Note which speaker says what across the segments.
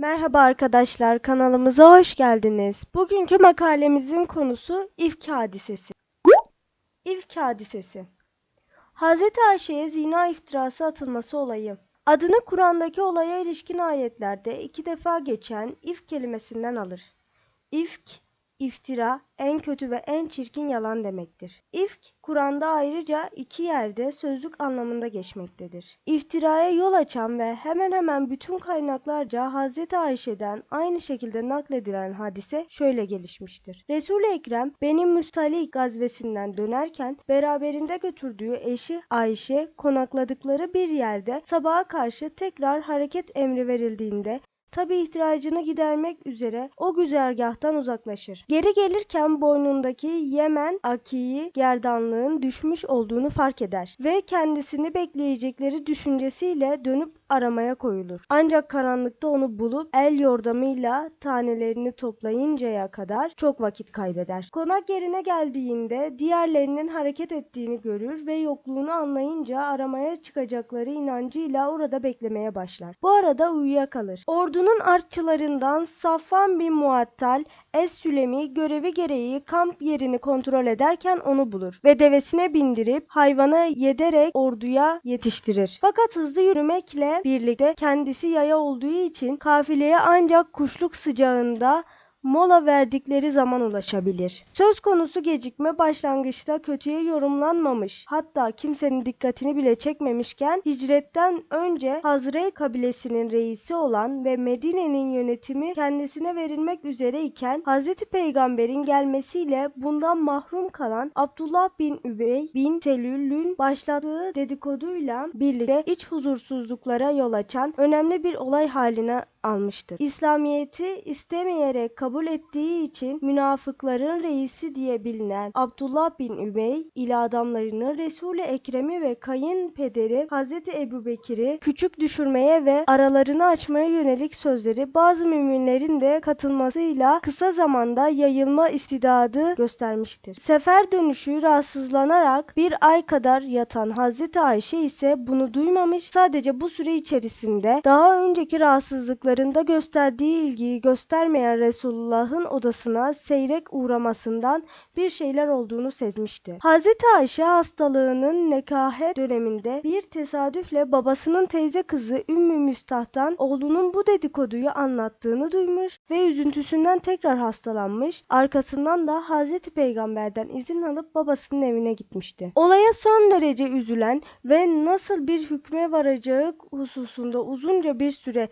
Speaker 1: Merhaba arkadaşlar, kanalımıza hoş geldiniz. Bugünkü makalemizin konusu İfk hadisesi. İfk hadisesi. Hazreti Ayşe'ye zina iftirası atılması olayı. Adını Kur'an'daki olaya ilişkin ayetlerde iki defa geçen ifk kelimesinden alır. İfk, iftira, en kötü ve en çirkin yalan demektir. İfk, Kur'an'da ayrıca iki yerde sözlük anlamında geçmektedir. İftiraya yol açan ve hemen hemen bütün kaynaklarca Hz. Ayşe'den aynı şekilde nakledilen hadise şöyle gelişmiştir. Resul-i Ekrem Beni Müstalik gazvesinden dönerken beraberinde götürdüğü eşi Ayşe konakladıkları bir yerde sabaha karşı tekrar hareket emri verildiğinde Tabi ihtiyacını gidermek üzere o güzergahtan uzaklaşır. Geri gelirken boynundaki Yemen akiyi gerdanlığın düşmüş olduğunu fark eder ve kendisini bekleyecekleri düşüncesiyle dönüp aramaya koyulur. Ancak karanlıkta onu bulup el yordamıyla tanelerini toplayıncaya kadar çok vakit kaybeder. Konak yerine geldiğinde diğerlerinin hareket ettiğini görür ve yokluğunu anlayınca aramaya çıkacakları inancıyla orada beklemeye başlar. Bu arada uyuyakalır. Ordunun artçılarından Safvan bin Muattal Es-Sülemi görevi gereği kamp yerini kontrol ederken onu bulur ve devesine bindirip hayvana yederek orduya yetiştirir. Fakat hızlı yürümekle birlikte kendisi yaya olduğu için kafileye ancak kuşluk sıcağında mola verdikleri zaman ulaşabilir. Söz konusu gecikme başlangıçta kötüye yorumlanmamış hatta kimsenin dikkatini bile çekmemişken hicretten önce Hazrey kabilesinin reisi olan ve Medine'nin yönetimi kendisine verilmek üzere iken Hz. Peygamber'in gelmesiyle bundan mahrum kalan Abdullah bin Übey bin Selül'ün başlattığı dedikoduyla birlikte iç huzursuzluklara yol açan önemli bir olay haline almıştır. İslamiyet'i istemeyerek kabul ettiği için münafıkların reisi diye bilinen Abdullah bin Übey ile adamlarını Resul-i Ekrem'i ve kayınpederi Hazreti Ebu Bekir'i küçük düşürmeye ve aralarını açmaya yönelik sözleri bazı müminlerin de katılmasıyla kısa zamanda yayılma istidadı göstermiştir. Sefer dönüşü rahatsızlanarak bir ay kadar yatan Hazreti Ayşe ise bunu duymamış sadece bu süre içerisinde daha önceki rahatsızlıklarında gösterdiği ilgiyi göstermeyen Resulullah'ın odasına seyrek uğramasından bir şeyler olduğunu sezmişti. Hazreti Ayşe hastalığının nekahet döneminde bir tesadüfle babasının teyze kızı Ümmü Müstah'tan oğlunun bu dedikoduyu anlattığını duymuş ve üzüntüsünden tekrar hastalanmış. Arkasından da Hazreti Peygamber'den izin alıp babasının evine gitmişti. Olaya son derece üzülen ve nasıl bir hükme varacağı hususunda uzunca bir süre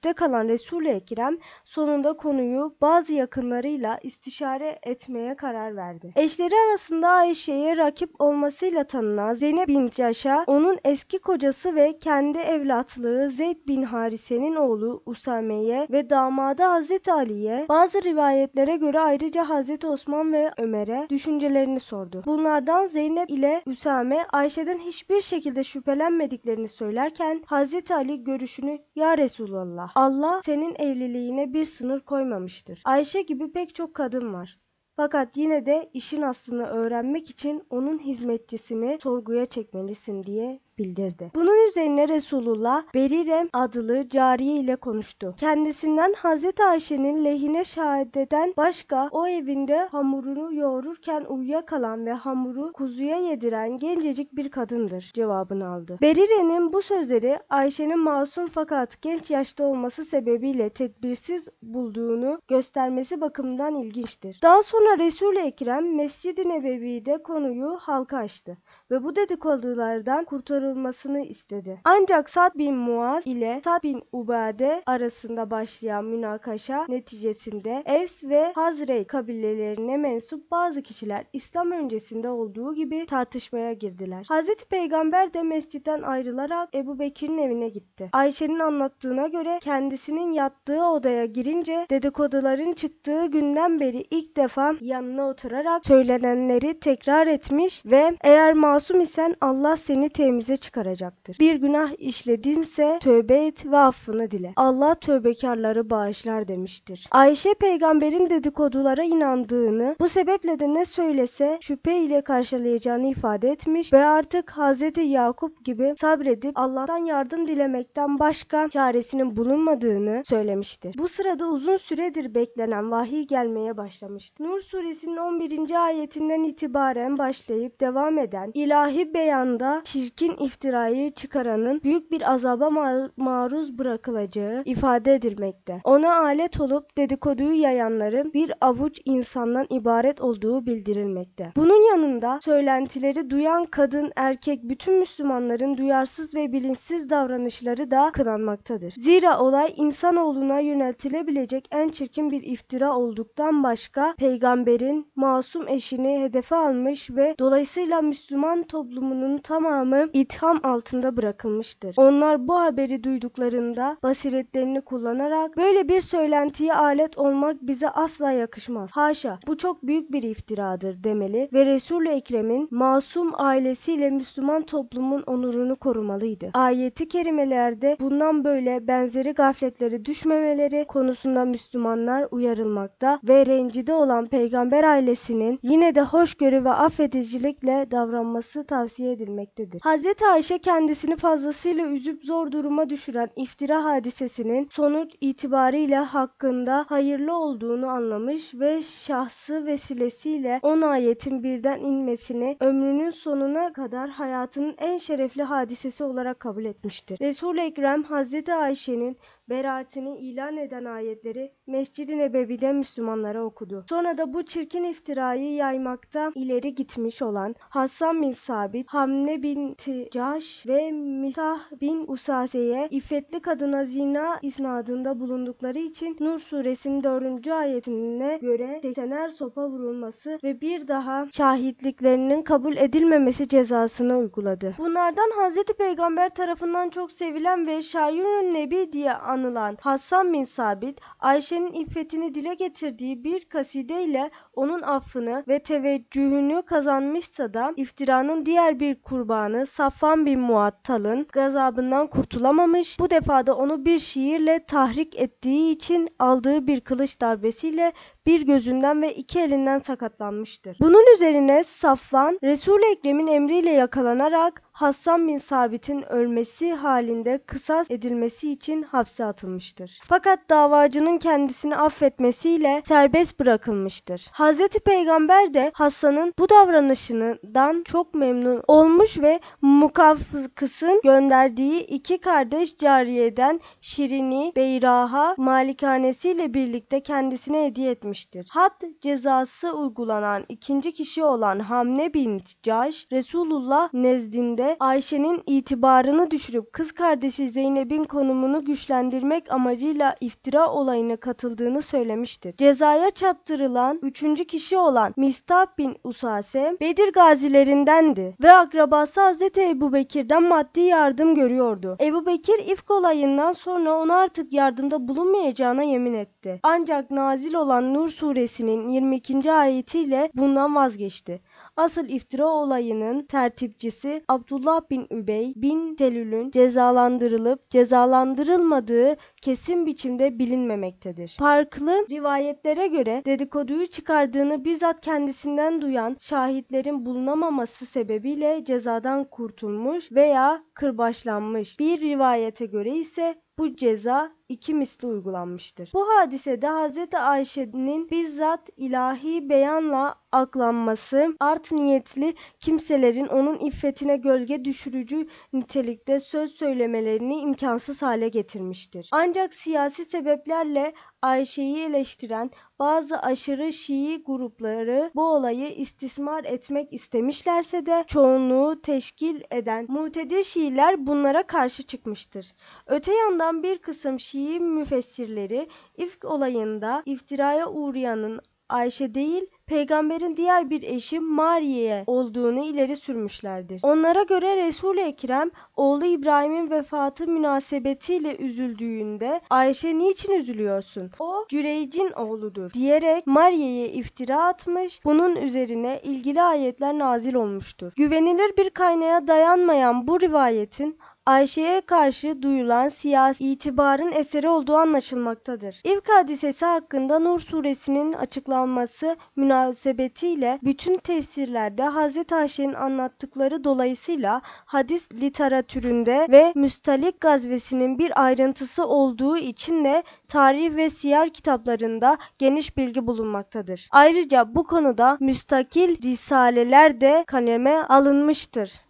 Speaker 1: tereddütte kalan Resul-i Ekrem sonunda konuyu bazı yakınlarıyla istişare etmeye karar verdi. Eşleri arasında Ayşe'ye rakip olmasıyla tanınan Zeynep bin Yaşa, onun eski kocası ve kendi evlatlığı Zeyd bin Harise'nin oğlu Usame'ye ve damadı Hazreti Ali'ye bazı rivayetlere göre ayrıca Hazreti Osman ve Ömer'e düşüncelerini sordu. Bunlardan Zeynep ile Usame Ayşe'den hiçbir şekilde şüphelenmediklerini söylerken Hazreti Ali görüşünü Ya Resulallah Allah senin evliliğine bir sınır koymamıştır. Ayşe gibi pek çok kadın var. Fakat yine de işin aslını öğrenmek için onun hizmetçisini sorguya çekmelisin diye bildirdi. Bunun üzerine Resulullah Berire adlı cariye ile konuştu. Kendisinden Hazreti Ayşe'nin lehine şahadeden başka o evinde hamurunu yoğururken uyuyakalan ve hamuru kuzuya yediren gencecik bir kadındır cevabını aldı. Berire'nin bu sözleri Ayşe'nin masum fakat genç yaşta olması sebebiyle tedbirsiz bulduğunu göstermesi bakımından ilginçtir. Daha sonra Resul-i Ekrem Mescid-i Nebevi'de konuyu halka açtı ve bu dedikodulardan kurtarılmasını istedi. Ancak Sad bin Muaz ile Sad bin Ubade arasında başlayan münakaşa neticesinde Es ve Hazrey kabilelerine mensup bazı kişiler İslam öncesinde olduğu gibi tartışmaya girdiler. Hazreti Peygamber de mescitten ayrılarak Ebu Bekir'in evine gitti. Ayşe'nin anlattığına göre kendisinin yattığı odaya girince dedikoduların çıktığı günden beri ilk defa yanına oturarak söylenenleri tekrar etmiş ve eğer masum Masum isen Allah seni temize çıkaracaktır. Bir günah işledinse tövbe et ve affını dile. Allah tövbekarları bağışlar demiştir. Ayşe peygamberin dedikodulara inandığını, bu sebeple de ne söylese şüphe ile karşılayacağını ifade etmiş ve artık Hazreti Yakup gibi sabredip Allah'tan yardım dilemekten başka çaresinin bulunmadığını söylemiştir. Bu sırada uzun süredir beklenen vahiy gelmeye başlamıştı. Nur suresinin 11. ayetinden itibaren başlayıp devam eden ilahi beyanda çirkin iftirayı çıkaranın büyük bir azaba ma- maruz bırakılacağı ifade edilmekte. Ona alet olup dedikoduyu yayanların bir avuç insandan ibaret olduğu bildirilmekte. Bunun yanında söylentileri duyan kadın, erkek bütün Müslümanların duyarsız ve bilinçsiz davranışları da kınanmaktadır. Zira olay insanoğluna yöneltilebilecek en çirkin bir iftira olduktan başka peygamberin masum eşini hedefe almış ve dolayısıyla Müslüman toplumunun tamamı itham altında bırakılmıştır. Onlar bu haberi duyduklarında basiretlerini kullanarak böyle bir söylentiye alet olmak bize asla yakışmaz. Haşa bu çok büyük bir iftiradır demeli ve Resul-i Ekrem'in masum ailesiyle Müslüman toplumun onurunu korumalıydı. Ayeti kerimelerde bundan böyle benzeri gafletlere düşmemeleri konusunda Müslümanlar uyarılmakta ve rencide olan peygamber ailesinin yine de hoşgörü ve affedicilikle davranması tavsiye edilmektedir. Hz. Ayşe kendisini fazlasıyla üzüp zor duruma düşüren iftira hadisesinin sonuç itibariyle hakkında hayırlı olduğunu anlamış ve şahsı vesilesiyle 10 ayetin birden inmesini ömrünün sonuna kadar hayatının en şerefli hadisesi olarak kabul etmiştir. Resul-i Ekrem Hazreti Ayşe'nin beraatini ilan eden ayetleri Mescid-i Nebevi'de Müslümanlara okudu. Sonra da bu çirkin iftirayı yaymakta ileri gitmiş olan Hassan bin Sabit, Hamne bin Cahş ve Misah bin Usase'ye iffetli kadına zina isnadında bulundukları için Nur suresinin 4. ayetine göre 80'er sopa vurulması ve bir daha şahitliklerinin kabul edilmemesi cezasını uyguladı. Bunlardan Hazreti Peygamber tarafından çok sevilen ve Şayünün Nebi diye anılan Hassan bin Sabit, Ayşe'nin iffetini dile getirdiği bir kasideyle onun affını ve teveccühünü kazanmışsa da iftiranın diğer bir kurbanı Safvan bin Muattal'ın gazabından kurtulamamış. Bu defada onu bir şiirle tahrik ettiği için aldığı bir kılıç darbesiyle bir gözünden ve iki elinden sakatlanmıştır. Bunun üzerine Safvan, Resul-i Ekrem'in emriyle yakalanarak Hassan bin Sabit'in ölmesi halinde kısas edilmesi için hapse atılmıştır. Fakat davacının kendisini affetmesiyle serbest bırakılmıştır. Hazreti Peygamber de Hassan'ın bu davranışından çok memnun olmuş ve Mukafkıs'ın gönderdiği iki kardeş cariyeden Şirini Beyraha malikanesiyle birlikte kendisine hediye etmiştir. Had cezası uygulanan ikinci kişi olan Hamne bin Caş, Resulullah nezdinde Ayşe'nin itibarını düşürüp kız kardeşi Zeynep'in konumunu güçlendirmek amacıyla iftira olayına katıldığını söylemiştir. Cezaya çarptırılan üçüncü kişi olan Mistah bin Usase Bedir gazilerindendi ve akrabası Hazreti Ebu Bekir'den maddi yardım görüyordu. Ebu Bekir ifk olayından sonra ona artık yardımda bulunmayacağına yemin etti. Ancak nazil olan Nur suresinin 22. ayetiyle bundan vazgeçti. Asıl iftira olayının tertipçisi Abdullah bin Übey bin Selül'ün cezalandırılıp cezalandırılmadığı kesin biçimde bilinmemektedir. Farklı rivayetlere göre dedikoduyu çıkardığını bizzat kendisinden duyan şahitlerin bulunamaması sebebiyle cezadan kurtulmuş veya kırbaçlanmış. Bir rivayete göre ise bu ceza iki misli uygulanmıştır. Bu hadisede Hz. Ayşe'nin bizzat ilahi beyanla aklanması art niyetli kimselerin onun iffetine gölge düşürücü nitelikte söz söylemelerini imkansız hale getirmiştir. Ancak siyasi sebeplerle Ayşe'yi eleştiren bazı aşırı Şii grupları bu olayı istismar etmek istemişlerse de çoğunluğu teşkil eden mutedil Şiiler bunlara karşı çıkmıştır. Öte yandan bir kısım Şii müfessirleri ifk olayında iftiraya uğrayanın Ayşe değil, peygamberin diğer bir eşi Mariye olduğunu ileri sürmüşlerdir. Onlara göre Resul-i Ekrem oğlu İbrahim'in vefatı münasebetiyle üzüldüğünde Ayşe niçin üzülüyorsun? O Güreyc'in oğludur diyerek Mariye'ye iftira atmış. Bunun üzerine ilgili ayetler nazil olmuştur. Güvenilir bir kaynağa dayanmayan bu rivayetin Ayşe'ye karşı duyulan siyasi itibarın eseri olduğu anlaşılmaktadır. İfk hadisesi hakkında Nur suresinin açıklanması münasebetiyle bütün tefsirlerde Hz. Ayşe'nin anlattıkları dolayısıyla hadis literatüründe ve Müstalik gazvesinin bir ayrıntısı olduğu için de tarih ve siyer kitaplarında geniş bilgi bulunmaktadır. Ayrıca bu konuda müstakil risaleler de kaleme alınmıştır.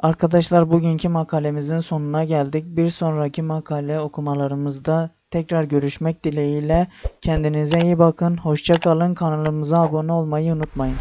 Speaker 2: Arkadaşlar bugünkü makalemizin sonuna geldik. Bir sonraki makale okumalarımızda tekrar görüşmek dileğiyle. Kendinize iyi bakın. Hoşça kalın. Kanalımıza abone olmayı unutmayın.